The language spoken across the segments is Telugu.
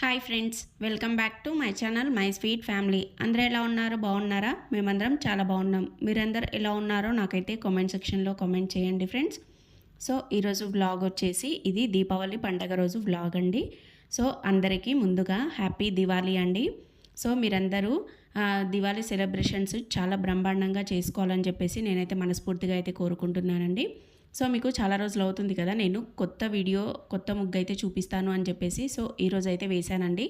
Hi friends welcome back to my channel my sweet family అందరూ ఎలా ఉన్నారు? బాగున్నారా? మేమందరం చాలా బాగున్నాం. మీరందరూ ఎలా ఉన్నారో నాకైతే కామెంట్ సెక్షన్లో కామెంట్ చేయండి ఫ్రెండ్స్ సో ఈరోజు వ్లాగ్ వచ్చేసి ఇది దీపావళి పండగ రోజు వ్లాగ్ అండి. సో అందరికీ ముందుగా హ్యాపీ దివాళీ అండి. సో మీరందరూ దివాళీ సెలబ్రేషన్స్ చాలా బ్రహ్మాండంగా చేసుకోవాలని చెప్పేసి నేనైతే మనస్ఫూర్తిగా అయితే కోరుకుంటున్నానండి. సో మీకు చాలా రోజులు అవుతుంది కదా నేను కొత్త వీడియో కొత్త ముగ్గు అయితే చూపిస్తాను అని చెప్పేసి సో ఈరోజు అయితే వేశానండి.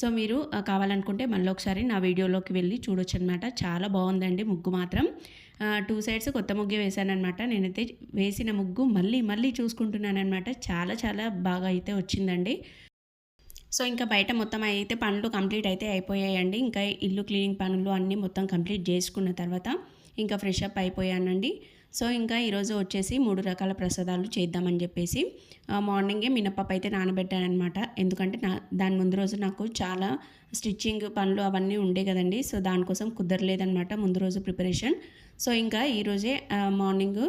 సో మీరు కావాలనుకుంటే మళ్ళీ ఒకసారి నా వీడియోలోకి వెళ్ళి చూడొచ్చు అనమాట చాలా బాగుందండి ముగ్గు మాత్రం. టూ సైడ్స్ కొత్త ముగ్గే వేశానమాట నేనైతే వేసిన ముగ్గు మళ్ళీ మళ్ళీ చూసుకుంటున్నానమాట చాలా చాలా బాగా అయితే వచ్చిందండి. సో ఇంకా బయట మొత్తం అయితే పనులు కంప్లీట్ అయితే అయిపోయాయండి. ఇంకా ఇల్లు క్లీనింగ్ పనులు అన్నీ మొత్తం కంప్లీట్ చేసుకున్న తర్వాత ఇంకా ఫ్రెష్ అప్ అయిపోయానండి. సో ఇంకా ఈరోజు వచ్చేసి మూడు రకాల ప్రసాదాలు చేద్దామని చెప్పేసి మార్నింగే మినప్పప్పు అయితే నానబెట్టానమాట ఎందుకంటే నా దాని ముందు రోజు నాకు చాలా స్టిచ్చింగ్ పనులు అవన్నీ ఉండే కదండి. సో దానికోసం కుదరలేదనమాట ముందు రోజు ప్రిపరేషన్. సో ఇంకా ఈరోజే మార్నింగ్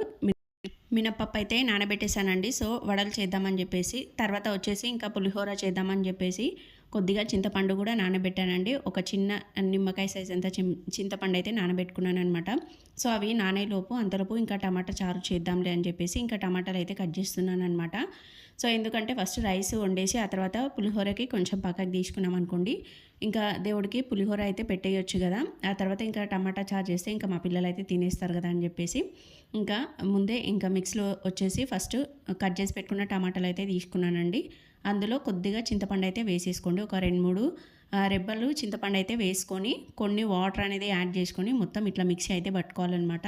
మినప్పప్పు అయితే నానబెట్టేశానండి. సో వడలు చేద్దామని చెప్పేసి తర్వాత వచ్చేసి ఇంకా పులిహోర చేద్దామని చెప్పేసి కొద్దిగా చింతపండు కూడా నానబెట్టానండి. ఒక చిన్న నిమ్మకాయ సైజ్ అంత చిం చింతపండు అయితే నానబెట్టుకున్నాను అనమాట సో అవి నానేలోపు అంతలోపు ఇంకా టమాటా చారు చేద్దాంలే అని చెప్పేసి ఇంకా టమాటాలు అయితే కట్ చేస్తున్నాను అనమాట సో ఎందుకంటే ఫస్ట్ రైస్ వండేసి ఆ తర్వాత పులిహోరకి కొంచెం పక్కకి తీసుకున్నాం అనుకోండి. ఇంకా దేవుడికి పులిహోర అయితే పెట్టేయొచ్చు కదా. ఆ తర్వాత ఇంకా టమాటా చారు చేస్తే ఇంకా మా పిల్లలు అయితే తినేస్తారు కదా అని చెప్పేసి. ఇంకా ముందే ఇంకా మిక్స్లో వచ్చేసి ఫస్ట్ కట్ చేసి పెట్టుకున్న టమాటాలు అయితే తీసుకున్నానండి. అందులో కొద్దిగా చింతపండు అయితే వేసేసుకోండి. ఒక రెండు మూడు రెబ్బలు చింతపండు అయితే వేసుకొని కొన్ని వాటర్ అనేది యాడ్ చేసుకొని మొత్తం ఇట్లా మిక్సీ అయితే పట్టుకోవాలన్నమాట.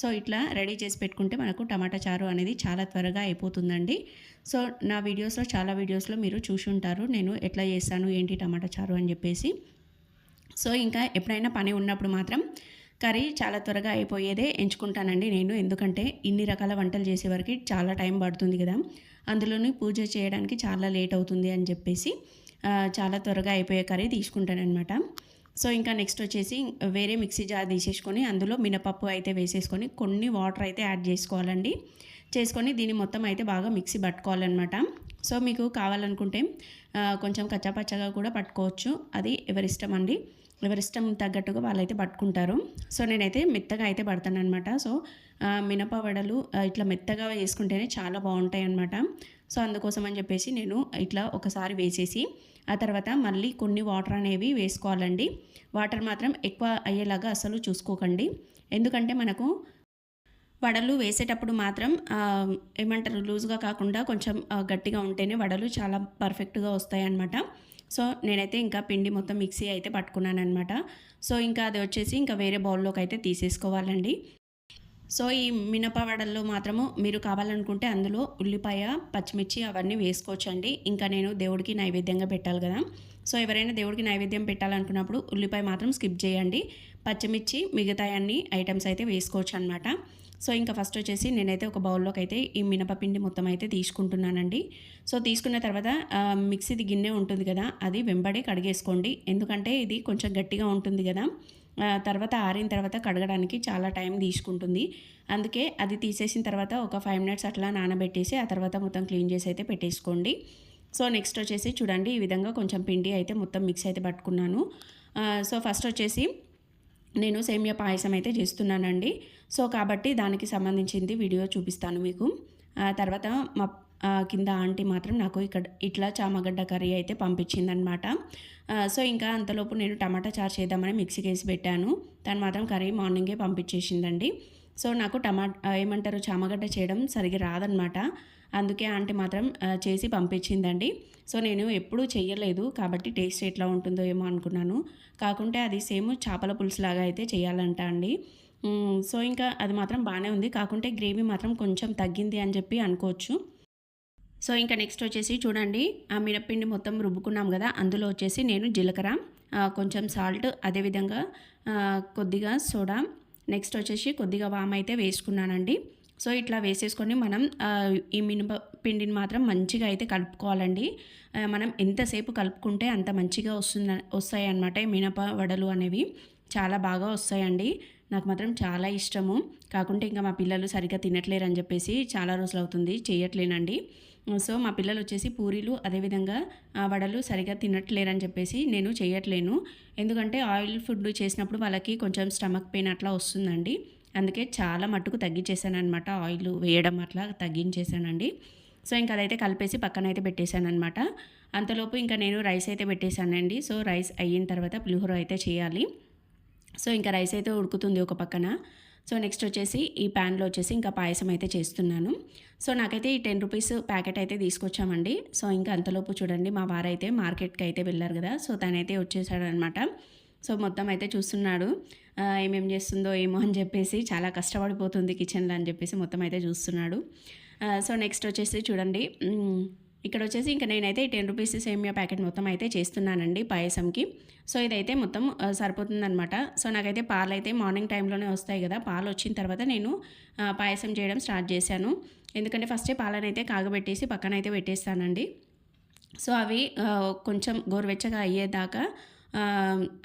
సో ఇట్లా రెడీ చేసి పెట్టుకుంటే మనకు టమాటా చారు అనేది చాలా త్వరగా అయిపోతుందండి. సో నా వీడియోస్లో చాలా వీడియోస్లో మీరు చూసి ఉంటారు. నేను ఎట్లా చేస్తాను ఏంటి టమాటా చారు అని చెప్పేసి. సో ఇంకా ఎప్పుడైనా పని ఉన్నప్పుడు మాత్రం కర్రీ చాలా త్వరగా అయిపోయేదే ఎంచుకుంటానండి నేను. ఎందుకంటే ఇన్ని రకాల వంటలు చేసే వరకు చాలా టైం పడుతుంది కదా. అందులోని పూజ చేయడానికి చాలా లేట్ అవుతుంది అని చెప్పేసి. చాలా త్వరగా అయిపోయే కర్రీ తీసుకుంటానమాట సో ఇంకా నెక్స్ట్ వచ్చేసి వేరే మిక్సీ జార్ తీసేసుకొని అందులో మినపప్పు అయితే వేసేసుకొని కొన్ని వాటర్ అయితే యాడ్ చేసుకోవాలండి. చేసుకొని దీన్ని మొత్తం అయితే బాగా మిక్సీ పట్టుకోవాలన్నమాట. సో మీకు కావాలనుకుంటే కొంచెం కచ్చాపచ్చగా కూడా పట్టుకోవచ్చు. అది ఎవరిష్టం అండి? ఎవరిష్టం తగ్గట్టుగా వాళ్ళైతే పట్టుకుంటారు. సో నేనైతే మెత్తగా అయితే పడతాను అనమాట సో మినప వడలు ఇట్లా మెత్తగా వేసుకుంటేనే చాలా బాగుంటాయి అనమాట సో అందుకోసం అని చెప్పేసి నేను ఇట్లా ఒకసారి వేసేసి ఆ తర్వాత మళ్ళీ కొన్ని వాటర్ అనేవి వేసుకోవాలండి. వాటర్ మాత్రం ఎక్కువ అయ్యేలాగా అసలు చూసుకోకండి. ఎందుకంటే మనకు వడలు వేసేటప్పుడు మాత్రం ఏమంటారు లూజ్గా కాకుండా కొంచెం గట్టిగా ఉంటేనే వడలు చాలా పర్ఫెక్ట్గా వస్తాయన్నమాట. సో నేనైతే ఇంకా పిండి మొత్తం మిక్సీ అయితే పట్టుకున్నాను అనమాట సో ఇంకా అది వచ్చేసి ఇంకా వేరే బౌల్లోకి అయితే తీసేసుకోవాలండి. సో ఈ మినప వడల్లో మాత్రము మీరు కావాలనుకుంటే అందులో ఉల్లిపాయ పచ్చిమిర్చి అవన్నీ వేసుకోవచ్చండి. ఇంకా నేను దేవుడికి నైవేద్యంగా పెట్టాలి కదా. సో ఎవరైనా దేవుడికి నైవేద్యం పెట్టాలనుకున్నప్పుడు ఉల్లిపాయ మాత్రం స్కిప్ చేయండి. పచ్చిమిర్చి మిగతా అన్ని ఐటమ్స్ అయితే వేసుకోవచ్చు అనమాట సో ఇంకా ఫస్ట్ వచ్చేసి నేనైతే ఒక బౌల్లోకి అయితే ఈ మినపపిండి మొత్తం అయితే తీసుకుంటున్నానండి. సో తీసుకున్న తర్వాత మిక్సీది గిన్నె ఉంటుంది కదా అది వెంబడి కడిగేసుకోండి. ఎందుకంటే ఇది కొంచెం గట్టిగా ఉంటుంది కదా తర్వాత ఆరిన తర్వాత కడగడానికి చాలా టైం తీసుకుంటుంది. అందుకే అది తీసేసిన తర్వాత ఒక ఫైవ్ మినిట్స్ అట్లా నానబెట్టేసి ఆ తర్వాత మొత్తం క్లీన్ చేసి అయితే పెట్టేసుకోండి. సో నెక్స్ట్ వచ్చేసి చూడండి ఈ విధంగా కొంచెం పిండి అయితే మొత్తం మిక్స్ అయితే పట్టుకున్నాను. సో ఫస్ట్ వచ్చేసి నేను సేమియా పాయసం అయితే చేస్తున్నానండి. సో కాబట్టి దానికి సంబంధించింది వీడియో చూపిస్తాను మీకు. తర్వాత మా కింద ఆంటీ మాత్రం నాకు ఇక్కడ ఇట్లా చామగడ్డ కర్రీ అయితే పంపించిందనమాట. సో ఇంకా అంతలోపు నేను టమాటా చారు చేద్దామని మిక్సీకి వేసి పెట్టాను. తను మాత్రం కర్రీ మార్నింగే పంపించేసిందండి. సో నాకు టమాటా ఏమంటారు చామగడ్డ చేయడం సరిగ్గా రాదనమాట అందుకే ఆంటీ మాత్రం చేసి పంపించిందండి. సో నేను ఎప్పుడూ చేయలేదు కాబట్టి టేస్ట్ ఎట్లా ఉంటుందో ఏమో అనుకున్నాను. కాకుంటే అది సేమ్ చేపల పులుసు లాగా అయితే చేయాలంట అండి. సో ఇంకా అది మాత్రం బాగానే ఉంది. కాకుంటే గ్రేవీ మాత్రం కొంచెం తగ్గింది అని చెప్పి అనుకోవచ్చు. సో ఇంకా నెక్స్ట్ వచ్చేసి చూడండి ఆ మిరప్పిండి మొత్తం రుబ్బుకున్నాం కదా అందులో వచ్చేసి నేను జీలకర్ర కొంచెం సాల్ట్ అదేవిధంగా కొద్దిగా సోడా నెక్స్ట్ వచ్చేసి కొద్దిగా వామ్ అయితే వేసుకున్నానండి. సో ఇట్లా వేసేసుకొని మనం ఈ మినప పిండిని మాత్రం మంచిగా అయితే కలుపుకోవాలండి. మనం ఎంతసేపు కలుపుకుంటే అంత మంచిగా వస్తుంది వస్తాయి అన్నమాట మినప వడలు అనేవి. చాలా బాగా వస్తాయండి. నాకు మాత్రం చాలా ఇష్టము. కాకుంటే ఇంకా మా పిల్లలు సరిగ్గా తినట్లేరని చెప్పేసి చాలా రోజులు అవుతుంది చేయట్లేనండి. సో మా పిల్లలు వచ్చేసి పూరీలు అదేవిధంగా ఆ, వడలు సరిగా తినట్లేరని చెప్పేసి నేను చేయట్లేను ఎందుకంటే ఆయిల్ ఫుడ్ చేసినప్పుడు వాళ్ళకి కొంచెం స్టమక్ పెయిన్ అట్లా వస్తుందండి. అందుకే చాలా మట్టుకు తగ్గించేసాను అనమాట ఆయిల్ వేయడం అట్లా తగ్గించేసానండి. సో ఇంకా అదైతే కలిపేసి పక్కన అయితే పెట్టేశాను అనమాట అంతలోపు ఇంకా నేను రైస్ అయితే పెట్టేశానండి. సో రైస్ అయిన తర్వాత పులిహోర అయితే చేయాలి. సో ఇంకా రైస్ అయితే ఉడుకుతుంది ఒక పక్కన. సో నెక్స్ట్ వచ్చేసి ఈ ప్యాన్లో వచ్చేసి ఇంకా పాయసం అయితే చేస్తున్నాను. సో నాకైతే ఈ టెన్ రూపీస్ ప్యాకెట్ అయితే తీసుకొచ్చామండి. సో ఇంకా అంతలోపు చూడండి మా వారైతే మార్కెట్కి అయితే వెళ్ళారు కదా. సో తనైతే వచ్చేసాడనమాట. సో మొత్తం అయితే చూస్తున్నాడు. ఏమేం చేస్తుందో ఏమో అని చెప్పేసి చాలా కష్టపడిపోతుంది కిచెన్లో అని చెప్పేసి మొత్తం అయితే చూస్తున్నాడు. సో నెక్స్ట్ వచ్చేసి చూడండి ఇక్కడ వచ్చేసి ఇంకా నేనైతే ఈ టెన్ రూపీస్ సేమియా ప్యాకెట్ మొత్తం అయితే చేస్తున్నానండి పాయసంకి. సో ఇదైతే మొత్తం సరిపోతుందనమాట సో నాకైతే పాలు అయితే మార్నింగ్ టైంలోనే వస్తాయి కదా. పాలు వచ్చిన తర్వాత నేను పాయసం చేయడం స్టార్ట్ చేశాను. ఎందుకంటే ఫస్టే పాలను అయితే కాగబెట్టేసి పక్కన అయితే పెట్టేస్తానండి. సో అవి కొంచెం గోరువెచ్చగా అయ్యేదాకా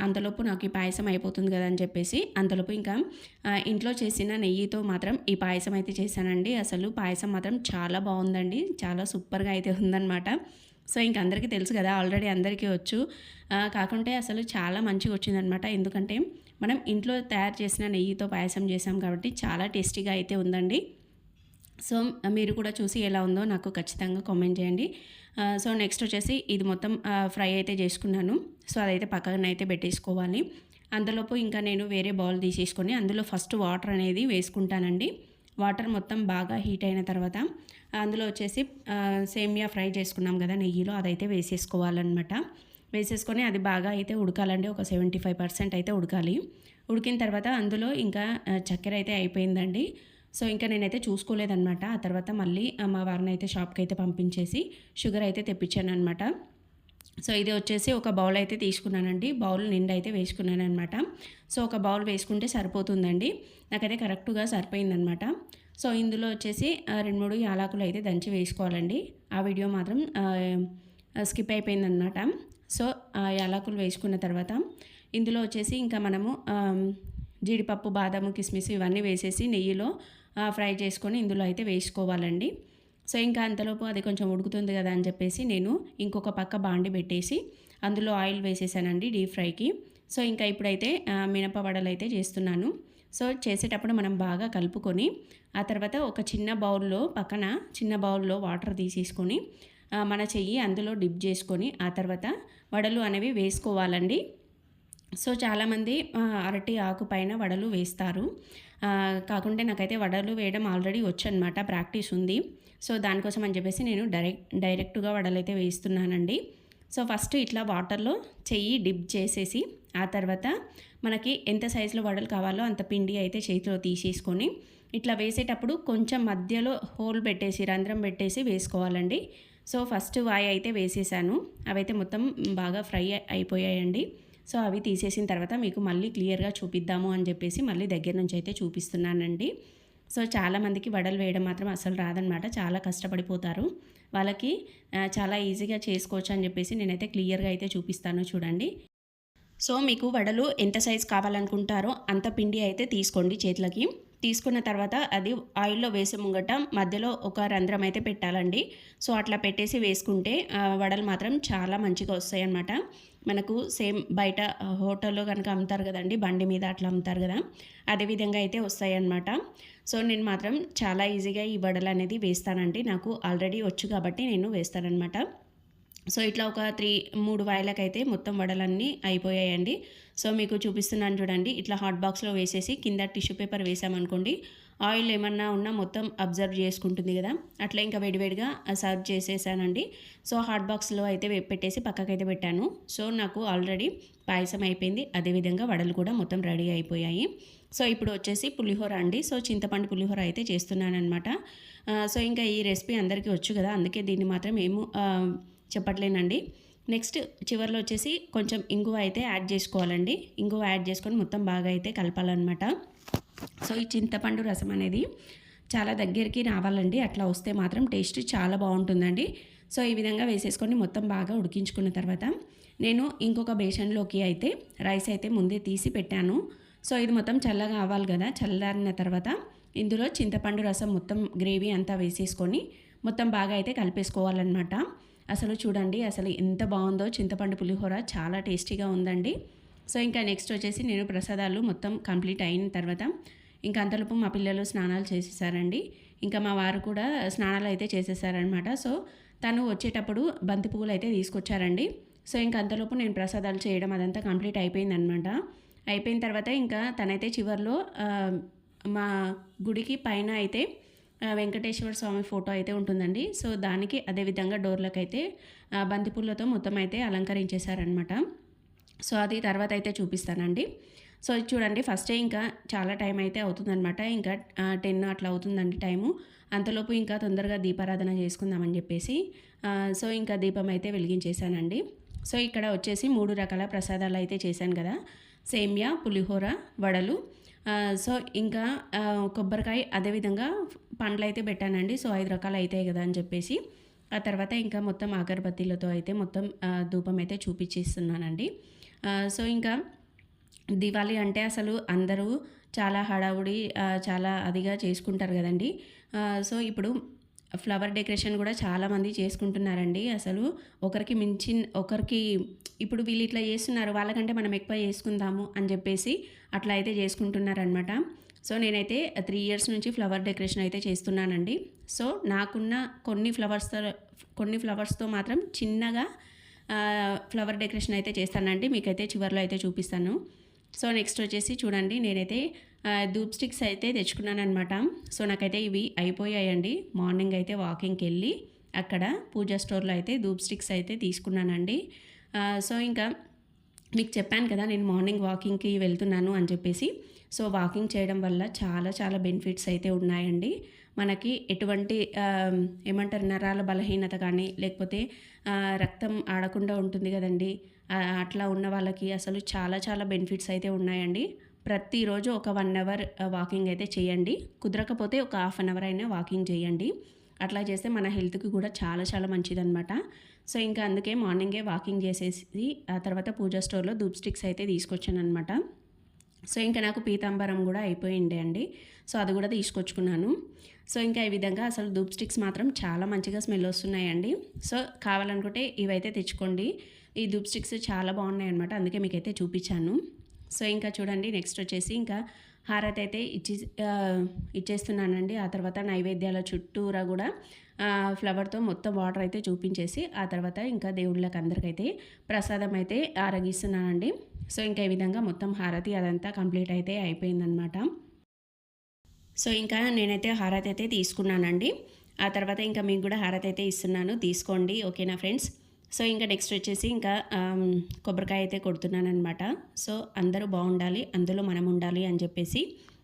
అంతలోపు నాకు ఈ పాయసం అయిపోతుంది కదా అని చెప్పేసి అంతలోపు ఇంకా ఇంట్లో చేసిన నెయ్యితో మాత్రం ఈ పాయసం అయితే చేశానండి. అసలు పాయసం మాత్రం చాలా బాగుందండి. చాలా సూపర్గా అయితే ఉందన్నమాట. సో ఇంక అందరికీ తెలుసు కదా ఆల్రెడీ అందరికీ వచ్చు. కాకుంటే అసలు చాలా మంచిగా వచ్చిందనమాట ఎందుకంటే మనం ఇంట్లో తయారు చేసిన నెయ్యితో పాయసం చేసాం కాబట్టి చాలా టేస్టీగా అయితే ఉందండి. సో మీరు కూడా చూసి ఎలా ఉందో నాకు ఖచ్చితంగా కామెంట్ చేయండి. సో నెక్స్ట్ వచ్చేసి ఇది మొత్తం ఫ్రై అయితే చేసుకున్నాను. సో అదైతే పక్కన అయితే పెట్టేసుకోవాలి. అందులోపు ఇంకా నేను వేరే బౌల్ తీసేసుకొని అందులో ఫస్ట్ వాటర్ అనేది వేసుకుంటానండి. వాటర్ మొత్తం బాగా హీట్ అయిన తర్వాత అందులో వచ్చేసి సేమియా ఫ్రై చేసుకున్నాం కదా నెయ్యిలో అదైతే వేసేసుకోవాలన్నమాట. వేసేసుకొని అది బాగా అయితే ఉడకాలండి. ఒక సెవెంటీ ఫైవ్ పర్సెంట్ అయితే ఉడకాలి. ఉడికిన తర్వాత అందులో ఇంకా చక్కెర అయితే అయిపోయిందండి. సో ఇంకా నేనైతే చూసుకోలేదన్నమాట. ఆ తర్వాత మళ్ళీ మా వారిని అయితే షాప్కి అయితే పంపించేసి షుగర్ అయితే తెప్పించాను అనమాట సో ఇది వచ్చేసి ఒక బౌల్ అయితే తీసుకున్నానండి. బౌల్ నిండా అయితే వేసుకున్నాను అనమాట సో ఒక బౌల్ వేసుకుంటే సరిపోతుందండి. నాకైతే కరెక్ట్గా సరిపోయిందనమాట సో ఇందులో వచ్చేసి రెండు మూడు యాలకులు అయితే దంచి వేసుకోవాలండి. ఆ వీడియో మాత్రం స్కిప్ అయిపోయిందనమాట సో యాలకులు వేసుకున్న తర్వాత ఇందులో వచ్చేసి ఇంకా మనము జీడిపప్పు బాదాము కిస్మిస్ ఇవన్నీ వేసేసి నెయ్యిలో ఫ్రై చేసుకొని ఇందులో అయితే వేసుకోవాలండి. సో ఇంకా అంతలోపు అది కొంచెం ఉడుకుతుంది కదా అని చెప్పేసి నేను ఇంకొక పక్క బాండి పెట్టేసి అందులో ఆయిల్ వేసేసానండి డీప్ ఫ్రైకి. సో ఇంకా ఇప్పుడైతే మినప వడలు అయితే చేస్తున్నాను. సో చేసేటప్పుడు మనం బాగా కలుపుకొని ఆ తర్వాత ఒక చిన్న బౌల్లో పక్కన చిన్న బౌల్లో వాటర్ తీసేసుకొని మన చెయ్యి అందులో డిప్ చేసుకొని ఆ తర్వాత వడలు అనేవి వేసుకోవాలండి. సో చాలామంది అరటి ఆకు పైన వడలు వేస్తారు. కాకుంటే నాకైతే వడలు వేయడం ఆల్రెడీ వచ్చనమాట ప్రాక్టీస్ ఉంది. సో దానికోసం అని చెప్పేసి నేను డైరెక్ట్ డైరెక్ట్గా వడలు అయితే వేస్తున్నానండి సో ఫస్ట్ ఇట్లా వాటర్లో చెయ్యి డిప్ చేసేసి ఆ తర్వాత మనకి ఎంత సైజులో వడలు కావాలో అంత పిండి అయితే చేతిలో తీసేసుకొని ఇట్లా వేసేటప్పుడు కొంచెం మధ్యలో హోల్ పెట్టేసి రంధ్రం పెట్టేసి వేసుకోవాలండి. సో ఫస్ట్ వాయి అయితే వేసేసాను. అవైతే మొత్తం బాగా ఫ్రై అయిపోయాయండి. సో అవి తీసేసిన తర్వాత మీకు మళ్ళీ క్లియర్గా చూపిద్దాము అని చెప్పేసి మళ్ళీ దగ్గర నుంచి అయితే చూపిస్తున్నానండి. సో చాలామందికి వడలు వేయడం మాత్రం అసలు రాదనమాట చాలా కష్టపడిపోతారు. వాళ్ళకి చాలా ఈజీగా చేసుకోవచ్చు అని చెప్పేసి నేనైతే క్లియర్గా అయితే చూపిస్తాను చూడండి. సో మీకు వడలు ఎంత సైజ్ కావాలనుకుంటారో అంత పిండి అయితే తీసుకోండి చేతులకి. తీసుకున్న తర్వాత అది ఆయిల్లో వేసే ముంగట మధ్యలో ఒక రంధ్రం అయితే పెట్టాలండి. సో అట్లా పెట్టేసి వేసుకుంటే ఆ, వడలు మాత్రం చాలా మంచిగా వస్తాయి అన్నమాట మనకు సేమ్ బయట హోటల్లో కనుక అమ్ముతారు కదండి బండి మీద అట్లా అమ్ముతారు కదా అదే విధంగా అయితే వస్తాయి అన్నమాట సో నేను మాత్రం చాలా ఈజీగా ఈ వడలు అనేది వేస్తానండి. నాకు ఆల్రెడీ వచ్చు కాబట్టి నేను వేస్తానన్నమాట. సో ఇట్లా ఒక త్రీ మూడు వాయిలకైతే మొత్తం వడలన్నీ అయిపోయాయండి. సో మీకు చూపిస్తున్నాను చూడండి. ఇట్లా హాట్ బాక్స్లో వేసేసి కింద టిష్యూ పేపర్ వేసామనుకోండి ఆయిల్ ఏమన్నా ఉన్నా మొత్తం అబ్జర్వ్ చేసుకుంటుంది కదా. అట్లా ఇంకా వేడివేడిగా సర్వ్ చేసేసానండి. సో హాట్ బాక్స్లో అయితే పెట్టేసి పక్కకైతే పెట్టాను. సో నాకు ఆల్రెడీ పాయసం అయిపోయింది. అదేవిధంగా వడలు కూడా మొత్తం రెడీ అయిపోయాయి. సో ఇప్పుడు వచ్చేసి పులిహోర అండి. సో చింతపండు పులిహోర అయితే చేస్తున్నాను అనమాట సో ఇంకా ఈ రెసిపీ అందరికీ వచ్చు కదా. అందుకే దీన్ని మాత్రం ఏమో చెప్పట్లేనండి. నెక్స్ట్ చివరిలో వచ్చేసి కొంచెం ఇంగువ అయితే యాడ్ చేసుకోవాలండి. ఇంగువ యాడ్ చేసుకొని మొత్తం బాగా అయితే కలపాలన్నమాట. సో ఈ చింతపండు రసం అనేది చాలా దగ్గరికి రావాలండి. అట్లా వస్తే మాత్రం టేస్ట్ చాలా బాగుంటుందండి. సో ఈ విధంగా వేసేసుకొని మొత్తం బాగా ఉడికించుకున్న తర్వాత నేను ఇంకొక బేసన్లోకి అయితే రైస్ అయితే ముందే తీసి పెట్టాను. సో ఇది మొత్తం చల్లగా అవ్వాలి కదా చల్లారిన తర్వాత ఇందులో చింతపండు రసం మొత్తం గ్రేవీ అంతా వేసేసుకొని మొత్తం బాగా అయితే కలిపేసుకోవాలన్నమాట. అసలు చూడండి అసలు ఎంత బాగుందో చింతపండు పులిహోర చాలా టేస్టీగా ఉందండి. సో ఇంకా నెక్స్ట్ వచ్చేసి నేను ప్రసాదాలు మొత్తం కంప్లీట్ అయిన తర్వాత ఇంకా అంతలోపు మా పిల్లలు స్నానాలు చేసేసారండి. ఇంకా మా వారు కూడా స్నానాలు అయితే చేసేసారనమాట సో తను వచ్చేటప్పుడు బంతి పువ్వులు అయితే తీసుకొచ్చారండి. సో ఇంకా అంతలోపు నేను ప్రసాదాలు చేయడం అదంతా కంప్లీట్ అయిపోయిందనమాట అయిపోయిన తర్వాత ఇంకా తనైతే చివరిలో మా గుడికి పైన అయితే వెంకటేశ్వర స్వామి ఫోటో అయితే ఉంటుందండి. సో దానికి అదేవిధంగా డోర్లకు అయితే బంతిపూలతో మొత్తం అయితే అలంకరించేశారనమాట సో అది తర్వాత అయితే చూపిస్తానండి. సో ఇది చూడండి ఫస్టే ఇంకా చాలా టైం అయితే అవుతుందన్నమాట. ఇంకా టెన్ అట్లా అవుతుందండి టైము. అంతలోపు ఇంకా తొందరగా దీపారాధన చేసుకుందామని చెప్పేసి సో ఇంకా దీపం అయితే వెలిగించేశానండి. సో ఇక్కడ వచ్చేసి మూడు రకాల ప్రసాదాలు అయితే చేశాను కదా. సేమ్యా పులిహోర వడలు సో ఇంకా కొబ్బరికాయ అదేవిధంగా పండ్లు అయితే పెట్టానండి. సో ఐదు రకాలు అవుతాయి కదా అని చెప్పేసి. ఆ తర్వాత ఇంకా మొత్తం అగరబత్తీలతో అయితే మొత్తం ధూపం అయితే చూపించేస్తున్నానండి. సో ఇంకా దివాళీ అంటే అసలు అందరూ చాలా హడావుడి చాలా అదిగా చేసుకుంటారు కదండి. సో ఇప్పుడు ఫ్లవర్ డెకరేషన్ కూడా చాలామంది చేసుకుంటున్నారండి. అసలు ఒకరికి మించి ఒకరికి ఇప్పుడు వీళ్ళు ఇట్లా చేస్తున్నారు వాళ్ళకంటే మనం ఎక్కువ చేసుకుందాము అని చెప్పేసి అట్లా అయితే చేసుకుంటున్నారనమాట సో నేనైతే త్రీ ఇయర్స్ నుంచి ఫ్లవర్ డెకరేషన్ అయితే చేస్తున్నానండి. సో నాకున్న కొన్ని ఫ్లవర్స్తో కొన్ని ఫ్లవర్స్తో మాత్రం చిన్నగా ఫ్లవర్ డెకరేషన్ అయితే చేస్తానండి. మీకైతే చివరిలో అయితే చూపిస్తాను. సో నెక్స్ట్ వచ్చేసి చూడండి నేనైతే ధూప్ స్టిక్స్ అయితే తెచ్చుకున్నాను అనమాట సో నాకైతే ఇవి అయిపోయాయండి. మార్నింగ్ అయితే వాకింగ్కి వెళ్ళి అక్కడ పూజా స్టోర్లో అయితే ధూప్ స్టిక్స్ అయితే తీసుకున్నానండి. సో ఇంకా మీకు చెప్పాను కదా నేను మార్నింగ్ వాకింగ్కి వెళ్తున్నాను అని చెప్పేసి. సో వాకింగ్ చేయడం వల్ల చాలా చాలా బెనిఫిట్స్ అయితే ఉన్నాయండి. మనకి ఎటువంటి ఏమంటారు నరాల బలహీనత కానీ లేకపోతే రక్తం ఆడకుండా ఉంటుంది కదండి. అట్లా ఉన్న వాళ్ళకి అసలు చాలా చాలా బెనిఫిట్స్ అయితే ఉన్నాయండి. ప్రతిరోజు ఒక వన్ అవర్ వాకింగ్ అయితే చేయండి. కుదరకపోతే ఒక హాఫ్ అన్ అవర్ అయినా వాకింగ్ చేయండి. అట్లా చేస్తే మన హెల్త్కి కూడా చాలా చాలా మంచిదనమాట సో ఇంకా అందుకే మార్నింగే వాకింగ్ చేసేసి ఆ తర్వాత పూజా స్టోర్లో ధూప్ స్టిక్స్ అయితే తీసుకొచ్చాను అనమాట సో ఇంకా నాకు పీతాంబరం కూడా అయిపోయిండే అండి. సో అది కూడా తీసుకొచ్చుకున్నాను. సో ఇంకా ఈ విధంగా అసలు ధూప్ స్టిక్స్ మాత్రం చాలా మంచిగా స్మెల్ వస్తున్నాయండి. సో కావాలనుకుంటే ఇవైతే తెచ్చుకోండి. ఈ దూప్ స్టిక్స్ చాలా బాగున్నాయి అనమాట అందుకే మీకైతే చూపించాను. సో ఇంకా చూడండి నెక్స్ట్ వచ్చేసి ఇంకా హారతి అయితే ఇచ్చి ఇచ్చేస్తున్నానండి. ఆ తర్వాత నైవేద్యాల చుట్టూరా కూడా ఫ్లవర్తో మొత్తం వాటర్ అయితే చూపించేసి ఆ తర్వాత ఇంకా దేవుళ్ళకి అందరికైతే ప్రసాదం అయితే ఆరగిస్తున్నానండి. సో ఇంకా ఈ విధంగా మొత్తం హారతి అదంతా కంప్లీట్ అయితే అయిపోయిందనమాట సో ఇంకా నేనైతే హారతి అయితే తీసుకున్నానండి. ఆ తర్వాత ఇంకా మీకు కూడా హారతి అయితే ఇస్తున్నాను. తీసుకోండి ఓకేనా ఫ్రెండ్స్? సో ఇంకా నెక్స్ట్ వచ్చేసి ఇంకా కొబ్బరికాయ అయితే కొడుతున్నాను అనమాట సో అందరూ బాగుండాలి అందులో మనం ఉండాలి అని చెప్పేసి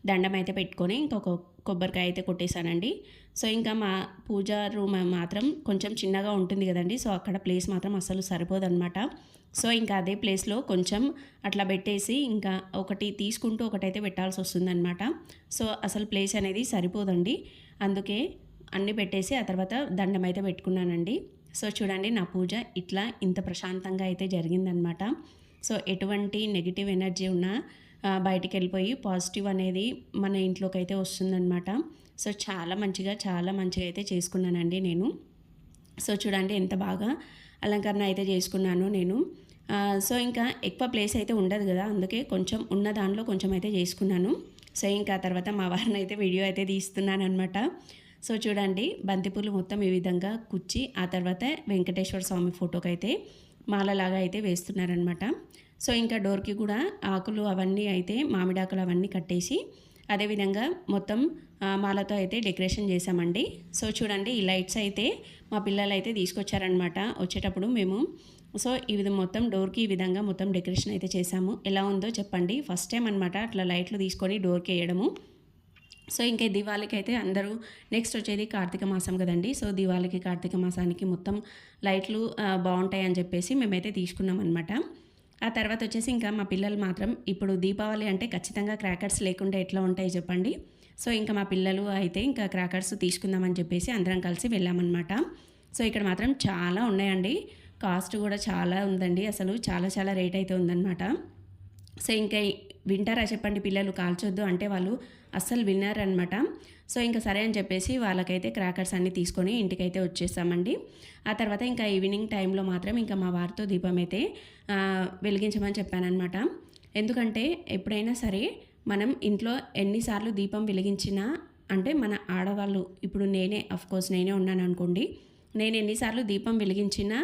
దండం అయితే పెట్టుకొని ఇంకొక కొబ్బరికాయ అయితే కొట్టేశానండి. సో ఇంకా మా పూజా రూమ్ మాత్రం కొంచెం చిన్నగా ఉంటుంది కదండి సో అక్కడ ప్లేస్ మాత్రం అసలు సరిపోదన్నమాట. సో ఇంకా అదే ప్లేస్లో కొంచెం అట్లా పెట్టేసి ఇంకా ఒకటి తీసుకుంటూ ఒకటైతే పెట్టాల్సి వస్తుందన్నమాట. సో అసలు ప్లేస్ అనేది సరిపోదండి అందుకే అన్నీ పెట్టేసి ఆ తర్వాత దండం అయితే పెట్టుకున్నానండి. సో చూడండి నా పూజ ఇట్లా ఇంత ప్రశాంతంగా అయితే జరిగిందనమాట సో ఎటువంటి నెగిటివ్ ఎనర్జీ ఉన్నా బయటికి వెళ్ళిపోయి పాజిటివ్ అనేది మన ఇంట్లోకి అయితే వస్తుందన్నమాట. సో చాలా మంచిగా చాలా మంచిగా అయితే చేసుకున్నానండి నేను. సో చూడండి ఎంత బాగా అలంకరణ అయితే చేసుకున్నాను నేను. సో ఇంకా ఎక్కువ ప్లేస్ అయితే ఉండదు కదా అందుకే కొంచెం ఉన్న దానిలో కొంచెం అయితే చేసుకున్నాను. సో ఇంకా తర్వాత మా వారిని అయితే వీడియో అయితే తీస్తున్నాను అనమాట సో చూడండి బంతిపూలు మొత్తం ఈ విధంగా కుచ్చి ఆ తర్వాత వెంకటేశ్వర స్వామి ఫోటోకి అయితే మాలలాగా అయితే వేస్తున్నారనమాట సో ఇంకా డోర్కి కూడా ఆకులు అవన్నీ అయితే మామిడాకులు అవన్నీ కట్టేసి అదేవిధంగా మొత్తం మాలతో అయితే డెకరేషన్ చేసామండి సో చూడండి ఈ లైట్స్ అయితే మా పిల్లలు అయితే తీసుకొచ్చారనమాట వచ్చేటప్పుడు మేము సో ఈ విధం మొత్తం డోర్కి ఈ విధంగా మొత్తం డెకరేషన్ అయితే చేసాము ఎలా ఉందో చెప్పండి. ఫస్ట్ టైం అనమాట అట్లా లైట్లు తీసుకొని డోర్కి వేయడము. సో ఇంకా దివాళికి అయితే అందరూ నెక్స్ట్ వచ్చేది కార్తీక మాసం కదండి. సో దివాళికి కార్తీక మాసానికి మొత్తం లైట్లు బాగుంటాయి అని చెప్పేసి మేమైతే తీసుకున్నాం అనమాట ఆ తర్వాత వచ్చేసి ఇంకా మా పిల్లలు మాత్రం ఇప్పుడు దీపావళి అంటే ఖచ్చితంగా క్రాకర్స్ లేకుండా ఎట్లా ఉంటాయి చెప్పండి. సో ఇంకా మా పిల్లలు అయితే ఇంకా క్రాకర్స్ తీసుకుందామని చెప్పేసి అందరం కలిసి వెళ్ళామన్నమాట. సో ఇక్కడ మాత్రం చాలా ఉన్నాయండి. కాస్ట్ కూడా చాలా ఉందండి. అసలు చాలా చాలా రేట్ అయితే ఉందన్నమాట. సో ఇంకా వింటారా చెప్పండి పిల్లలు కాల్చొద్దు అంటే వాళ్ళు అస్సలు విన్నారనమాట సో ఇంకా సరే అని చెప్పేసి వాళ్ళకైతే క్రాకర్స్ అన్నీ తీసుకొని ఇంటికైతే వచ్చేసామండి ఆ తర్వాత ఇంకా ఈవినింగ్ టైంలో మాత్రం ఇంకా మా వారితో దీపం అయితే వెలిగించమని చెప్పానమాట ఎందుకంటే ఎప్పుడైనా సరే మనం ఇంట్లో ఎన్నిసార్లు దీపం వెలిగించినా అంటే మన ఆడవాళ్ళు ఇప్పుడు నేనే కోర్స్ నేనే ఉన్నాను అనుకోండి నేను ఎన్నిసార్లు దీపం వెలిగించినా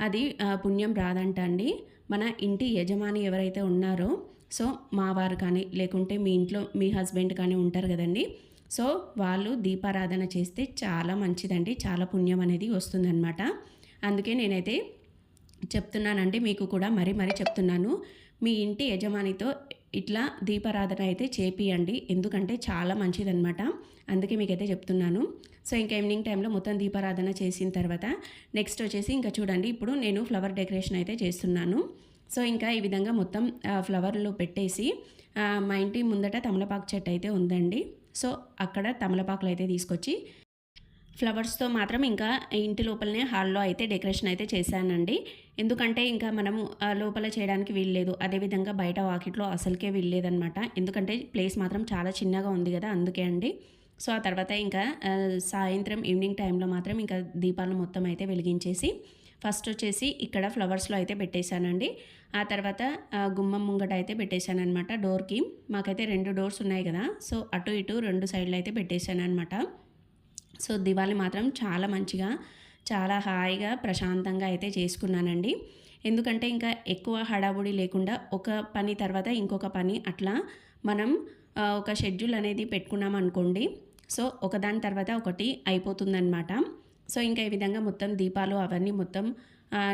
అది పుణ్యం రాదంట అండి మన ఇంటి యజమాని ఎవరైతే ఉన్నారో సో మా వారు కానీ లేకుంటే మీ ఇంట్లో మీ హస్బెండ్ కానీ ఉంటారు కదండి. సో వాళ్ళు దీపారాధన చేస్తే చాలా మంచిదండి చాలా పుణ్యం అనేది వస్తుందన్నమాట. అందుకే నేనైతే చెప్తున్నానండి మీకు కూడా మరీ మరీ చెప్తున్నాను. మీ ఇంటి యజమానితో ఇట్లా దీపారాధన అయితే చేపియండి. ఎందుకంటే చాలా మంచిదనమాట అందుకే మీకైతే చెప్తున్నాను. సో ఇంకా ఈవినింగ్ టైంలో మొత్తం దీపారాధన చేసిన తర్వాత నెక్స్ట్ వచ్చేసి ఇంకా చూడండి. ఇప్పుడు నేను ఫ్లవర్ డెకరేషన్ అయితే చేస్తున్నాను. సో ఇంకా ఈ విధంగా మొత్తం ఫ్లవర్లు పెట్టేసి మా ఇంటి ముందట తమలపాకు చెట్టు అయితే ఉందండి. సో అక్కడ తమలపాకులు అయితే తీసుకొచ్చి ఫ్లవర్స్తో మాత్రం ఇంకా ఇంటి లోపలనే హాల్లో అయితే డెకరేషన్ అయితే చేశానండి. ఎందుకంటే ఇంకా మనము ఆ, లోపల చేయడానికి వీల్లేదు అదేవిధంగా బయట వాకిట్లో అసలుకే వీల్లేదనమాట ఎందుకంటే ప్లేస్ మాత్రం చాలా చిన్నగా ఉంది కదా అందుకే అండి. సో ఆ తర్వాత ఇంకా సాయంత్రం ఈవినింగ్ టైంలో మాత్రం ఇంకా దీపాలను మొత్తం అయితే వెలిగించేసి ఫస్ట్ వచ్చేసి ఇక్కడ ఫ్లవర్స్లో అయితే పెట్టేశానండి. ఆ తర్వాత గుమ్మం ముంగట అయితే పెట్టేశాను అనమాట డోర్కి. మాకైతే రెండు డోర్స్ ఉన్నాయి కదా. సో అటు ఇటు రెండు సైడ్లు అయితే పెట్టేశాను అనమాట సో దివాళి మాత్రం చాలా మంచిగా చాలా హాయిగా ప్రశాంతంగా అయితే చేసుకున్నానండి. ఎందుకంటే ఇంకా ఎక్కువ హడావుడి లేకుండా ఒక పని తర్వాత ఇంకొక పని అట్లా మనం ఒక షెడ్యూల్ అనేది పెట్టుకున్నాం అనుకోండి సో ఒకదాని తర్వాత ఒకటి అయిపోతుందన్నమాట. సో ఇంకా ఈ విధంగా మొత్తం దీపాలు అవన్నీ మొత్తం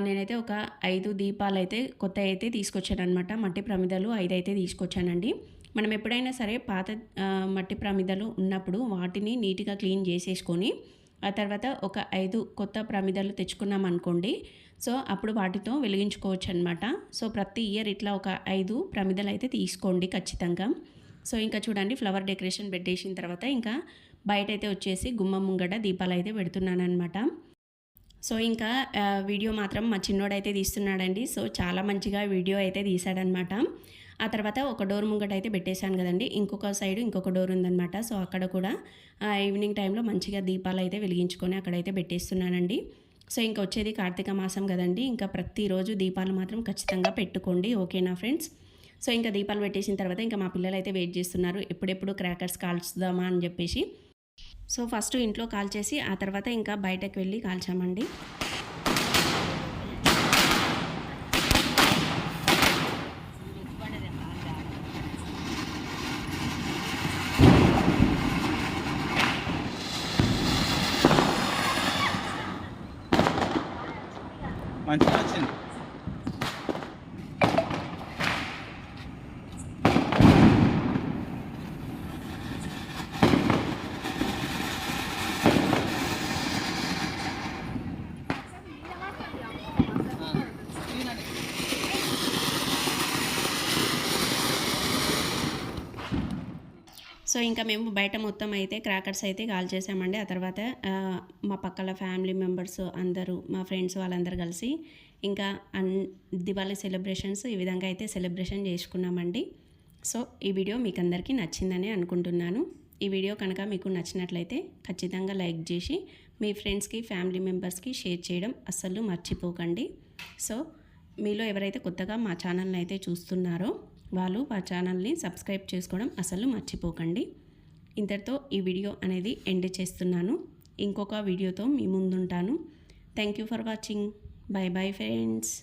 నేనైతే ఒక ఐదు దీపాలు అయితే కొత్త అయితే తీసుకొచ్చాను అనమాట మట్టి ప్రమిదలు ఐదు అయితే తీసుకొచ్చానండి. మనం ఎప్పుడైనా సరే పాత మట్టి ప్రమిదలు ఉన్నప్పుడు వాటిని నీట్గా క్లీన్ చేసేసుకొని ఆ తర్వాత ఒక ఐదు కొత్త ప్రమిదలు తెచ్చుకున్నాం అనుకోండి. సో అప్పుడు వాటితో వెలిగించుకోవచ్చు అనమాట సో ప్రతి ఇయర్ ఇట్లా ఒక ఐదు ప్రమిదలు అయితే తీసుకోండి ఖచ్చితంగా. సో ఇంకా చూడండి ఫ్లవర్ డెకరేషన్ పెట్టేసిన తర్వాత ఇంకా బయట అయితే వచ్చేసి గుమ్మం ముంగట దీపాలు అయితే పెడుతున్నాను అనమాట సో ఇంకా వీడియో మాత్రం మా చిన్నోడైతే తీస్తున్నాడండి. సో చాలా మంచిగా వీడియో అయితే తీశాడనమాట ఆ తర్వాత ఒక డోర్ ముంగట అయితే పెట్టేశాను కదండి. ఇంకొక సైడ్ ఇంకొక డోర్ ఉందన్నమాట. సో అక్కడ కూడా ఆ, ఈవినింగ్ టైంలో మంచిగా దీపాలు అయితే వెలిగించుకొని అక్కడైతే పెట్టేస్తున్నానండి. సో ఇంకా వచ్చేది కార్తీక మాసం కదండి. ఇంకా ప్రతిరోజు దీపాలు మాత్రం ఖచ్చితంగా పెట్టుకోండి. ఓకేనా ఫ్రెండ్స్? సో ఇంకా దీపాలు పెట్టేసిన తర్వాత ఇంకా మా పిల్లలు అయితే వెయిట్ చేస్తున్నారు. ఎప్పుడెప్పుడు క్రాకర్స్ కాల్చుదామా అని చెప్పేసి. సో ఫస్ట్ ఇంట్లో కాల్చేసి ఆ తర్వాత ఇంకా బయటకు వెళ్ళి కాల్చామండి. మంచిగా వచ్చింది సో ఇంకా మేము బయట మొత్తం అయితే క్రాకర్స్ అయితే కాల్ చేసామండి ఆ తర్వాత మా పక్కల ఫ్యామిలీ మెంబర్స్ అందరూ మా ఫ్రెండ్స్ వాళ్ళందరూ కలిసి ఇంకా అన్ దివాళీ సెలబ్రేషన్స్ ఈ విధంగా అయితే సెలబ్రేషన్ చేసుకున్నామండి. సో ఈ వీడియో మీకు అందరికీ నచ్చిందని అనుకుంటున్నాను. ఈ వీడియో కనుక మీకు నచ్చినట్లయితే ఖచ్చితంగా లైక్ చేసి మీ ఫ్రెండ్స్కి ఫ్యామిలీ మెంబర్స్కి షేర్ చేయడం అస్సలు మర్చిపోకండి. సో మీలో ఎవరైతే కొత్తగా మా ఛానల్ని అయితే చూస్తున్నారో వాళ్ళు మా ఛానల్ని సబ్స్క్రైబ్ చేసుకోవడం అసలు మర్చిపోకండి. ఇంతటితో ఈ వీడియో అనేది ఎండ్ చేస్తున్నాను. ఇంకొక వీడియోతో మీ ముందుంటాను. Thank you for watching bye bye friends